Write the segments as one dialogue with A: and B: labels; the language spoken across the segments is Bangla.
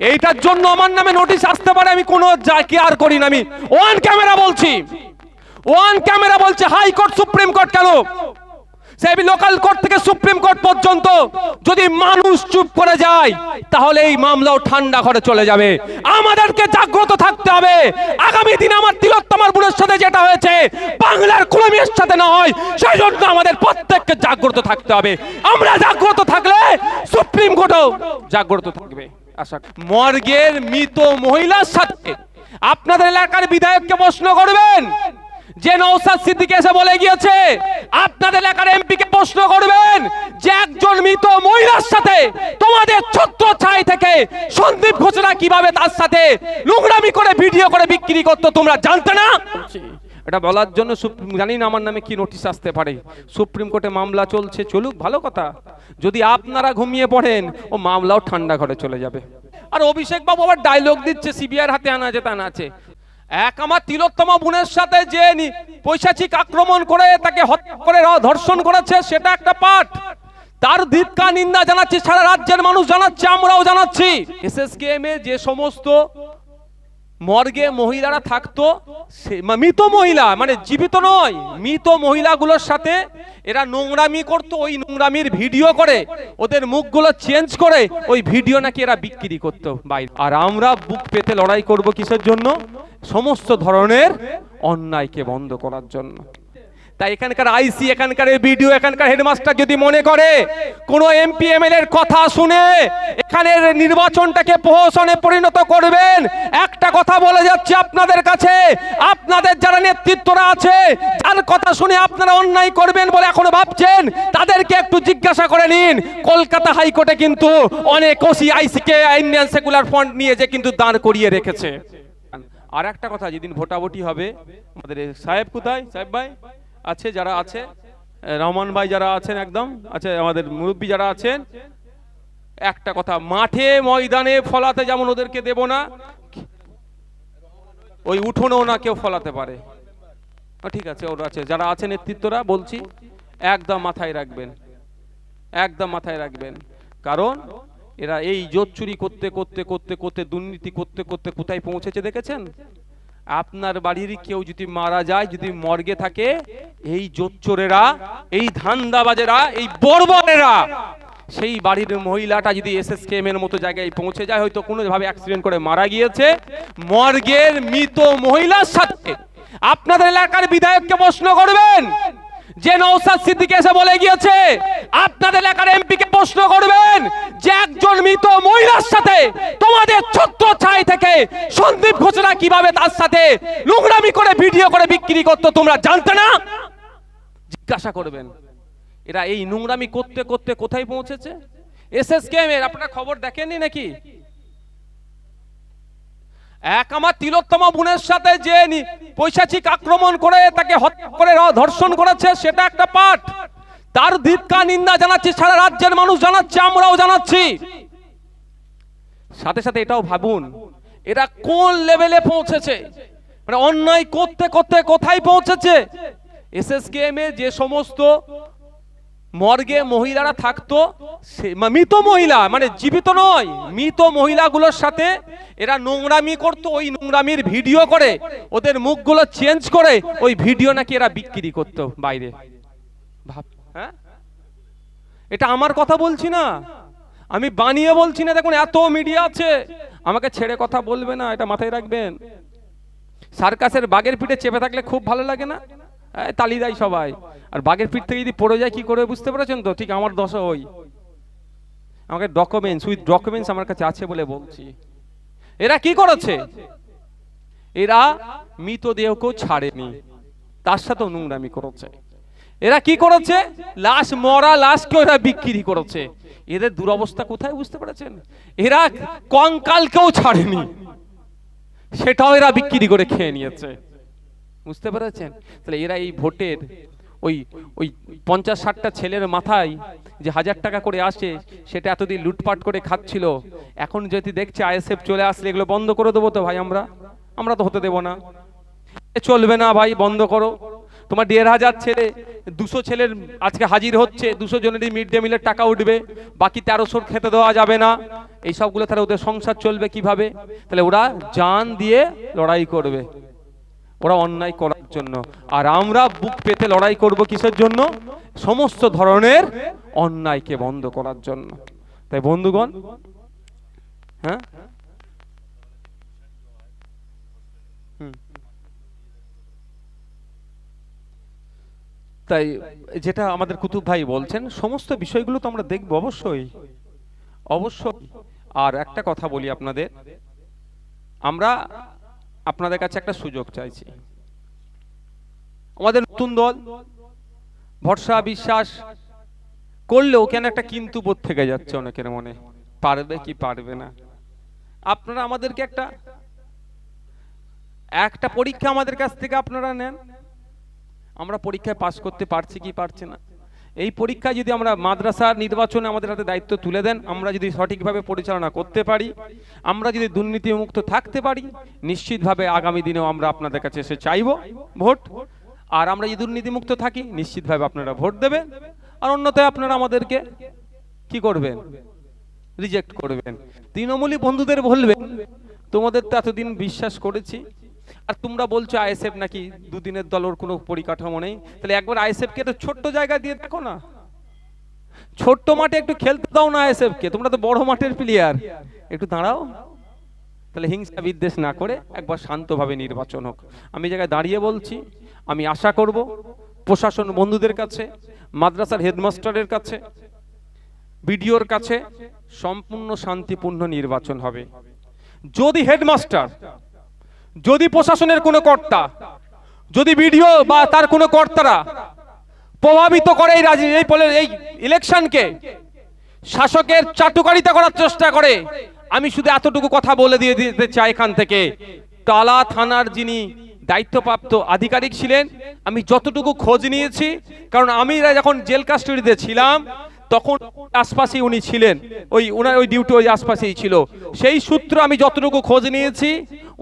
A: এইটার জন্য আমার নামে নোটিশ আসতে পারে, আমি কোনো কেয়ার করি না আমি। ওয়ান ক্যামেরা বলছি। ওয়ান ক্যামেরা বলছে হাইকোর্ট সুপ্রিম কোর্ট কেন? সেই লোকাল কোর্ট থেকে সুপ্রিম কোর্ট পর্যন্ত যদি মানুষ চুপ করে যায়, তাহলে এই মামলাও ঠান্ডা ঘরে চলে যাবে। আমাদেরকে জাগ্রত থাকতে হবে। আগামী দিনে আমার তিলোত্তমার বুড়ের সাথে যেটা হয়েছে, বাংলার কুলামের সাথে নয় সেই জন্য আমাদের প্রত্যেককে জাগ্রত থাকতে হবে। আমরা জাগ্রত থাকলে সুপ্রিম কোর্টও জাগ্রত থাকবে। আশা মর্গের মৃত মহিলার সাথে আপনাদের এলাকার বিধায়ককে প্রশ্ন করবেন। যে নৌসাদ সিদ্দিক এসে বলে গিয়েছে, আপনাদের এলাকার এমপি কে প্রশ্ন করবেন যে একজন মৃত মহিলার সাথে তোমাদের ছত্র ছাই থেকে সন্দীপ ঘোষণা কীভাবে তার সাথে নোংরামি করে ভিডিও করে বিক্রি করতো তোমরা জানতে না? এটা বলার জন্য সুপ্রিম জানি না আমার নামে কি নোটিশ আসতে পারে। সুপ্রিম কোর্টে মামলা চলছে, চলুক, ভালো কথা। যদি আপনারা ঘুমিয়ে পড়েন, ও মামলাও ঠান্ডা ঘরে চলে যাবে। আর অভিষেক বাবু আবার ডায়লগ দিচ্ছে সিবিআর হাতে আনা আছে তা না আছে এক আমার তিলোত্তমা বোনের সাথে যে পৈশাচিক আক্রমণ করে, তাকে হত্যা করে ধর্ষণ করেছে, সেটা একটা পাঠ। তার ধিক্কা নিন্দা জানাচ্ছি, সারা রাজ্যের মানুষ জানাচ্ছে, আমরাও জানাচ্ছি। এসএসকেএম এ যে সমস্ত মর্গে মহিলারা থাকতো মৃত মহিলা মানে জীবিত নয়, মৃত মহিলাগুলোর সাথে এরা নোংরামি করতো, ওই নোংরামির ভিডিও করে, ওদের মুখগুলো চেঞ্জ করে, ওই ভিডিও নাকি এরা বিক্রি করতো বাইরে। আর আমরা বুক পেতে লড়াই করব কিসের জন্য? সমস্ত ধরনের অন্যায়কে বন্ধ করার জন্য। তাই এখানকার আইসি এখানকার বিডিও এখানকার হেডমাস্টার যদি মনে করে, কোন এমপি এর কথা শুনে এখানের নির্বাচনটাকে প্রহসনে পরিণত করবেন। একটা কথা বলে যাচ্ছে আপনাদের কাছে, আপনাদের যারা নেতৃত্বরা আছে, যার কথা শুনে আপনারা অন্যায় করবেন বলে এখনও ভাবছেন, তাদেরকে একটু জিজ্ঞাসা করে নিন। কলকাতা হাইকোর্টে কিন্তু অনেক ওসি আইসিকে ইন্ডিয়ান সেকুলার ফ্রন্ট নিয়ে যে কিন্তু দাঁড় করিয়ে রেখেছে। আর একটা কথা, যেদিন ভোটাভুটি হবে, আমাদের সাহেব কোথায়? সাহেব ভাই? আছে, যারা আছে? রহমান ভাই যারা আছেন একদম, আছে, আমাদের মুরব্বী যারা আছেন, একটা কথা, মাঠে, ময়দানে ফলাতে যেমন ওদেরকে দেব না, ওই উঠোনেও না কেউ ফলাতে পারে। ঠিক আছে, ওরা আছে, যারা আছে নেতৃত্বরা, বলছি, একদম মাথায় রাখবেন, একদম মাথায় রাখবেন। কারণ, এরা এই জোট চুরি করতে করতে করতে করতে দুর্নীতি করতে করতে কোথায় পৌঁছেছে, দেখেছেন? আপনার বাড়ির কেউ যদি মারা যায়, যদি মর্গে থাকে, এই জোচ্চোরেরা, এই ধান্দাবাজেরা, এই বর্বরেরা, সেই বাড়ির মহিলাটা যদি এসএসকেএম এর মতো জায়গায় পৌঁছে যায়, হয়তো কোনো ভাবে অ্যাক্সিডেন্ট করে মারা গিয়েছে, মর্গের মৃত মহিলার সাথে। আপনাদের এলাকার বিধায়ককে প্রশ্ন করবেন? যে নৌসাদ সিদ্দিক এসে বলে গিয়েছে, আপনাদের এলাকার এমপি কে প্রশ্ন করবেন যে একজন মৃত মহিলার সাথে তোমাদের ছত্র ছাই থেকে সন্দীপ ঘোষণা কীভাবে তার সাথে নোংরামি করে ভিডিও করে বিক্রি করতো তোমরা জানতে না? জিজ্ঞাসা করবেন। এরা এই নোংরামি করতে করতে কোথায় পৌঁছেছে? এস এসএসকেএম এর, আপনারা খবর দেখেননি নাকি? এক আমার তিলোত্তমা বোনের সাথে যে পৈশাচিক আক্রমণ করে তাকে হত্যা করে ধর্ষণ করেছে, সেটা একটা পাঠ। তার ধিক্কা নিন্দা জানাচ্ছি, সারা রাজ্যের মানুষ জানাচ্ছে, আমরাও জানাচ্ছি। সাথে সাথে এটাও ভাবুন, এরা কোন লেভেলে পৌঁছেছে? মানে অন্যায় করতে করতে কোথায় পৌঁছেছে? এস এসএসকেএম এ যে সমস্ত মর্গে মহিলারা থাকতো মৃত মহিলা মানে জীবিত নয়, মৃত মহিলাগুলোর সাথে এরা নোংরামি করতো, ওই নোংরামির ভিডিও করে, ওদের মুখগুলো চেঞ্জ করে, ওই ভিডিও নাকি এরা বিক্রি করতো বাইরে। ভাব হ্যাঁ? এটা আমার কথা বলছি না। আমি বানিয়ে বলছি না, দেখুন, এত মিডিয়া আছে। আমাকে ছেড়ে কথা বলবে না, এটা মাথায় রাখবেন। সার্কাসের বাগের পিঠে চেপে থাকলে খুব ভালো লাগে না? তালি দেয় সবাই। আর বাঘের পিঠ থেকে যদি পড়ে যায়, কি করে বুঝতে পেরেছেন তো? ঠিক আমার দশা ওই। আমাকে ডকুমেন্টস উইথ ডকুমেন্টস আমার কাছে আছে বলে বলছি। এরা কি করেছে? এরা মৃতদেহকেও ছাড়েনি। তার সাথেও নোংরামি করেছে। এরা কি করেছে? লাশ, মরা লাশকেও এরা বিক্রি করেছে। এদের দুরবস্থা কোথায় বুঝতে পেরেছেন? এরা কঙ্কালকেও ছাড়েনি। সেটাও এরা বিক্রি করে খেয়ে নিয়েছে। বুঝতে পেরেছেন? তাহলে এরা এই ভোটের ওই ওই পঞ্চাশ ষাটটা ছেলের মাথায় যে হাজার টাকা করে আসে, সেটা এতদিন লুটপাট করে খাচ্ছিল। এখন যদি দেখছে আইএসএফ চলে আসলে এগুলো বন্ধ করে দেবো তো ভাই আমরা? আমরা তো হতে দেবো না। চলবে না ভাই, বন্ধ করো। তোমার দেড় হাজার ছেলে, দুশো ছেলের আজকে হাজির হচ্ছে, দুশো জনেরই মিড ডে মিলের টাকা উঠবে, বাকি তেরোশোর খেতে দেওয়া যাবে না। এই সবগুলো তাহলে ওদের সংসার চলবে কীভাবে? তাহলে ওরা জান দিয়ে লড়াই করবে। ওরা অন্যায় করার জন্য। আর আমরা বুক পেতে লড়াই করব কিসের জন্য? সমস্ত ধরনের অন্যায়কে বন্ধ করার জন্য। তাই বন্ধুগণ হ্যাঁ। তাই যেটা আমাদের কুতুব ভাই বলছেন, সমস্ত বিষয়গুলো তো আমরা দেখব অবশ্যই। অবশ্যই। আর একটা কথা বলি আপনাদের। আমরা আপনাদের কাছে একটা সুযোগ চাইছি। আমাদের নতুন দল। ভরসা, বিশ্বাস করলেও কেন একটা কিন্তু বোধ থেকে যাচ্ছে অনেকের মনে। পারবে কি পারবে না? আপনারা আমাদেরকে একটা একটা পরীক্ষা আমাদের কাছ থেকে আপনারা নেন। আমরা পরীক্ষায় পাশ করতে পারছি কি পারছি না? এই পরীক্ষায় যদি আমরা মাদ্রাসার নির্বাচনে আমাদের হাতে দায়িত্ব তুলে দেন, আমরা যদি সঠিকভাবে পরিচালনা করতে পারি, আমরা যদি দুর্নীতিমুক্ত থাকতে পারি, নিশ্চিতভাবে আগামী দিনেও আমরা আপনাদের কাছে এসে চাইব। ভোট। আর আমরা যদি দুর্নীতিমুক্ত থাকি, নিশ্চিতভাবে আপনারা ভোট দেবেন। আর অন্যথায় আপনারা আমাদেরকে কি করবেন? রিজেক্ট করবেন। তৃণমূলী বন্ধুদের বলবেন তোমাদের তো এতদিন বিশ্বাস করেছি। আর তোমরা বলছো আইএসএফ নাকি দুদিনের দলের কোনো পরিকাঠামো নেই। তাহলে একবার আইএসএফ কে একটু ছোট্ট জায়গা দিয়ে দেখো না। ছোট্ট মাঠে একটু খেলতে দাও না আইএসএফ কে। তোমরা তো বড় মাঠের প্লেয়ার একটু দাঁড়াও। তাহলে হিংসা বিদ্বেষ না করে একবার শান্তভাবে নির্বাচন হোক। আমি জায়গায় দাঁড়িয়ে বলছি, আমি আশা করব প্রশাসন বন্ধুদের কাছে, মাদ্রাসার হেডমাস্টারের কাছে, বিডিওর কাছে সম্পূর্ণ শান্তিপূর্ণ নির্বাচন হবে। যদি হেডমাস্টার, যদি প্রশাসনের কোনো কর্তা, যদি বিডিও বা তার কোনো কর্তারা প্রভাবিত করে এই রাজি, এই পলে- এই ইলেকশনকে, শাসকের চাটুকারিতা করার চেষ্টা করে আমি শুধু এতটুকু কথা বলে দিয়ে দিতে চাই এখান থেকে। টালা থানার যিনি দায়িত্বপ্রাপ্ত আধিকারিক ছিলেন, আমি যতটুকু খোঁজ নিয়েছি, কারণ আমি যখন জেল কাস্টডিতে ছিলাম, তখন আশপাশেই উনি ছিলেন। ওই ওনার ওই ডিউটি ওই আশপাশেই ছিল। সেই সূত্র আমি যতটুকু খোঁজ নিয়েছি,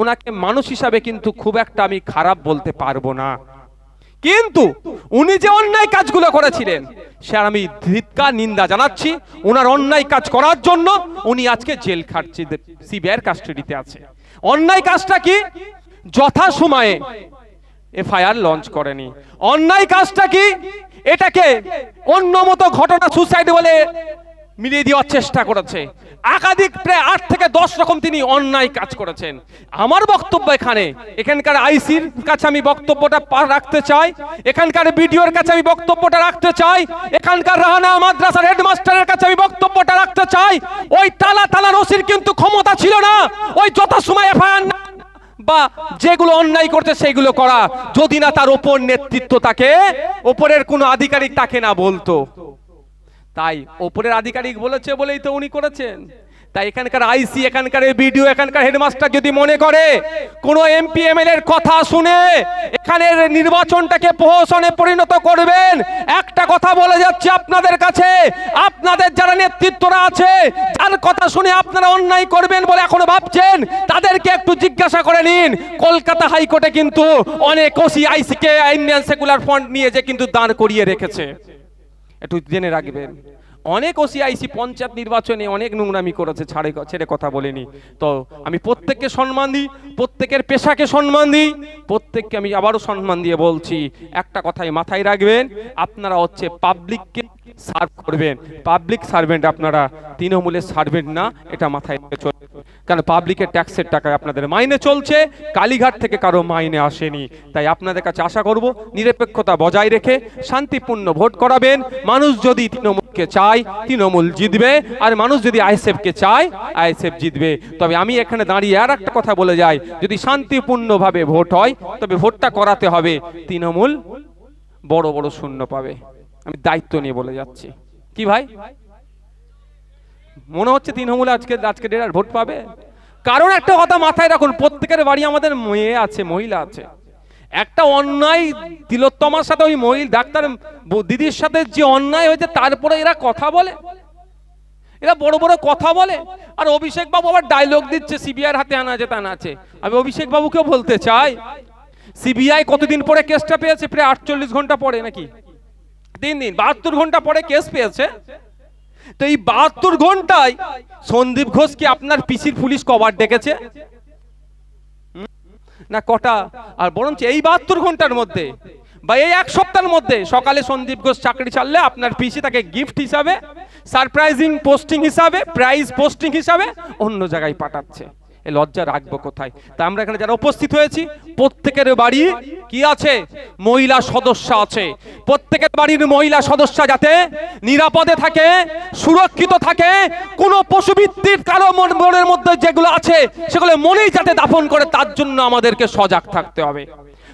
A: ওনাকে মানুষ হিসাবে কিন্তু খুব একটা আমি খারাপ বলতে পারব না। কিন্তু উনি যে অন্যায় কাজগুলো করেছিলেন, সে আমি ধিৎকার নিন্দা জানাচ্ছি। ওনার অন্যায় কাজ করার জন্য উনি আজকে জেল খাটছে, সিবিআইয়ের কাস্টডিতে আছে। অন্যায় কাজটা কি? যথা সময়ে এফআইআর লঞ্চ করেনি। অন্যায় কাজটা কি? এটাকে অন্য মতো ঘটনা সুসাইড বলে মিলিয়ে দেওয়ার চেষ্টা করেছে। একাধিক প্রায় আট থেকে দশ রকম তিনি অন্যায় কাজ করেছেন। আমার বক্তব্য এখানে, এখানকার আইসির কাছে আমি বক্তব্যটা রাখতে চাই, এখানকার বিডিওর কাছে আমি বক্তব্যটা রাখতে চাই, এখানকার রাহানা মাদ্রাসার হেডমাস্টারের কাছে আমি বক্তব্যটা রাখতে চাই। ওই তালা তালা রসির কিন্তু ক্ষমতা ছিল না। ওই যথাসময় এফআইআর বা যেগুলো অন্যায় করছে সেগুলো করা। যদি না তার ওপর নেতৃত্ব তাকে, ওপরের কোনো আধিকারিক তাকে না বলতো। তাই ওপরের আধিকারিক বলেছে বলেই তো উনি করেছেন। তাই এখানকার আইসি, এখানকার বিডিও এখানকার হেডমাস্টার যদি মনে করে, কোনো এমপি এর কথা শুনে এখানের নির্বাচনটাকে প্রহসনে পরিণত করবেন। একটা কথা বলে যাচ্ছে আপনাদের কাছে, আপনাদের যারা নেতৃত্বরা আছে, যার কথা শুনে আপনারা অন্যায় করবেন বলে এখনও ভাবছেন, তাদেরকে একটু জিজ্ঞাসা করে নিন। কলকাতা হাইকোর্টে কিন্তু অনেক ওসি, আইসিকে ইন্ডিয়ান সেকুলার ফ্রন্ট নিয়ে যে কিন্তু দাঁড় করিয়ে রেখেছে। একটু জেনে রাখবেন। অনেক ওসিআইসি পঞ্চায়েত নির্বাচনে অনেক নোংরামি করেছে, ছাড়ে ছেড়ে কথা বলেনি। তো আমি প্রত্যেককে সম্মান দিই, প্রত্যেকের পেশাকে সম্মান দিই, প্রত্যেককে আমি আবারও সম্মান দিয়ে বলছি, একটা কথাই মাথায় রাখবেন, আপনারা হচ্ছে পাবলিককে সার্ভ করবেন। পাবলিক সার্ভেন্ট আপনারা তৃণমূলের সার্ভেন্ট না, এটা মাথায় চলবে কারণ পাবলিকের ট্যাক্সের টাকায় আপনাদের মাইনে চলছে, কালীঘাট থেকে কারও মাইনে আসেনি। তাই আপনাদের কাছে আশা করব, নিরপেক্ষতা বজায় রেখে শান্তিপূর্ণ ভোট করাবেন। মানুষ যদি তৃণমূলকে চায়, তৃণমূল জিতবে। আর মানুষ যদি আইএসএফকে চায়, আইএসএফ জিতবে। তবে আমি এখানে দাঁড়িয়ে আর একটা কথা বলে যাই। যদি শান্তিপূর্ণভাবে ভোট হয়, তবে ভোটটা করাতে হবে। তৃণমূল বড় বড় শূন্য পাবে। আমি দায়িত্ব নিয়ে বলে যাচ্ছি। কি ভাই? মনে হচ্ছে তৃণমূল আজকে আজকে ডেরার ভোট পাবে? কারণ একটা কথা মাথায় রাখুন, প্রত্যেকের বাড়ি আমাদের মেয়ে আছে, মহিলা আছে। একটা অন্যায় তিলোত্তমার সাথে ওই মহিলা, ডাক্তার দিদির সাথে যে অন্যায় হয়েছে, তারপরে এরা কথা বলে। এরা বড় বড় কথা বলে। আর অভিষেক বাবু আবার ডায়লগ দিচ্ছে সিবিআর হাতে আনা আছে, তা আছে। আমি অভিষেক বাবুকেও বলতে চাই সিবিআই কতদিন পরে কেসটা পেয়েছে? প্রায় আটচল্লিশ ঘণ্টা পরে নাকি? তিন দিন বাহাত্তর ঘণ্টা পরে কেস পেয়েছে। তো এই বাহাত্তর ঘন্টায় সন্দীপ ঘোষ কি আপনার পিসির পুলিশ কভার ডেকেছে? না, কটা? আর বরঞ্চ এই বাহাত্তর ঘণ্টার মধ্যে বা এই এক সপ্তাহের মধ্যে সকালে সন্দীপ ঘোষ চাকরি ছাড়লে আপনার পিসি তাকে গিফট হিসাবে সারপ্রাইজিং পোস্টিং হিসাবে প্রাইজ পোস্টিং হিসাবে অন্য জায়গায় পাঠাচ্ছে। এ লজ্জা রাখব কোথায়? তা আমরা এখানে যারা উপস্থিত হয়েছি, প্রত্যেকের বাড়ি কি আছে? মহিলা সদস্য আছে। প্রত্যেকের বাড়ির মহিলা সদস্য যাতে নিরাপদে থাকে, সুরক্ষিত থাকে, কোনো পশুবৃত্তির কারও মন- মনের মধ্যে যেগুলো আছে, সেগুলো মনেই যাতে দাফন করে, তার জন্য আমাদেরকে সজাগ থাকতে হবে।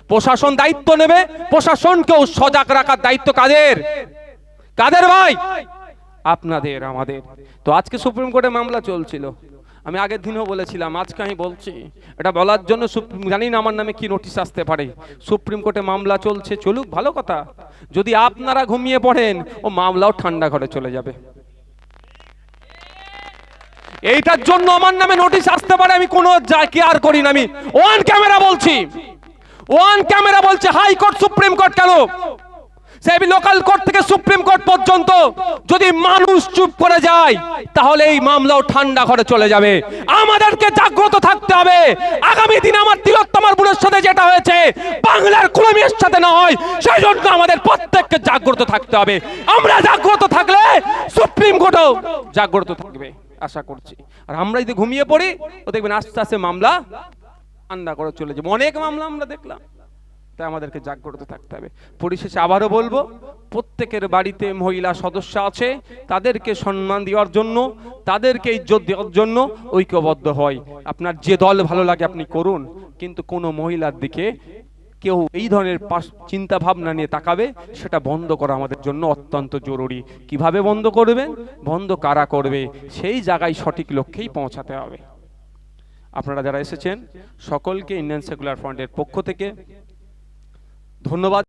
A: প্রশাসন দায়িত্ব নেবে, প্রশাসনকেও সজাগ রাখার দায়িত্ব কাদের? কাদের ভাই? আপনাদের, আমাদের। তো আজকে সুপ্রিম কোর্টে মামলা চলছিল। আমি আগের দিনও বলেছিলাম, আজকে আমি বলছি, এটা বলার জন্য জানি না আমার নামে কি নোটিশ আসতে পারে। সুপ্রিম কোর্টে মামলা চলছে, চলুক, ভালো কথা। যদি আপনারা ঘুমিয়ে পড়েন, ও মামলাও ঠান্ডা ঘরে চলে যাবে। এইটার জন্য আমার নামে নোটিশ আসতে পারে, আমি কোনো কেয়ার করি না আমি। ওয়ান ক্যামেরা বলছি। ওয়ান ক্যামেরা বলছে, হাইকোর্ট, সুপ্রিম কোর্ট কেন? সেই লোকাল কোর্ট থেকে সুপ্রিম কোর্ট পর্যন্ত যদি মানুষ চুপ করে যায়, তাহলে এই মামলাও ঠান্ডা ঘরে চলে যাবে। আমাদেরকে জাগ্রত থাকতে হবে। আগামী দিনে আমার তিলোত্তমার বুড়ের সাথে যেটা হয়েছে, বাংলার কোনো মেয়ের সাথে না হয় সেই জন্য আমাদের প্রত্যেককে জাগ্রত থাকতে হবে। আমরা জাগ্রত থাকলে সুপ্রিম কোর্টও জাগ্রত থাকবে, আশা করছি। আর আমরা যদি ঘুমিয়ে পড়ি, ও দেখবেন আস্তে আস্তে মামলা ঠান্ডা করে চলে যাবে। অনেক মামলা আমরা দেখলাম। তাই আমাদেরকে জাগ্রত থাকতে হবে। পরিশেষে আবারও বলব, প্রত্যেকের বাড়িতে মহিলা সদস্য আছে, তাদেরকে সম্মান দেওয়ার জন্য, তাদেরকে ইজ্জত দেওয়ার জন্য ঐক্যবদ্ধ হয়। আপনার যে দল ভালো লাগে আপনি করুন, কিন্তু কোনো মহিলার দিকে কেউ এই ধরনের চিন্তা ভাবনা নিয়ে তাকাবে, সেটা বন্ধ করা আমাদের জন্য অত্যন্ত জরুরি। কীভাবে বন্ধ করবেন বন্ধ কারা করবে? সেই জায়গায় সঠিক লক্ষ্যেই পৌঁছাতে হবে। আপনারা যারা এসেছেন, সকলকে ইন্ডিয়ান সেকুলার ফ্রন্টের পক্ষ থেকে ধন্যবাদ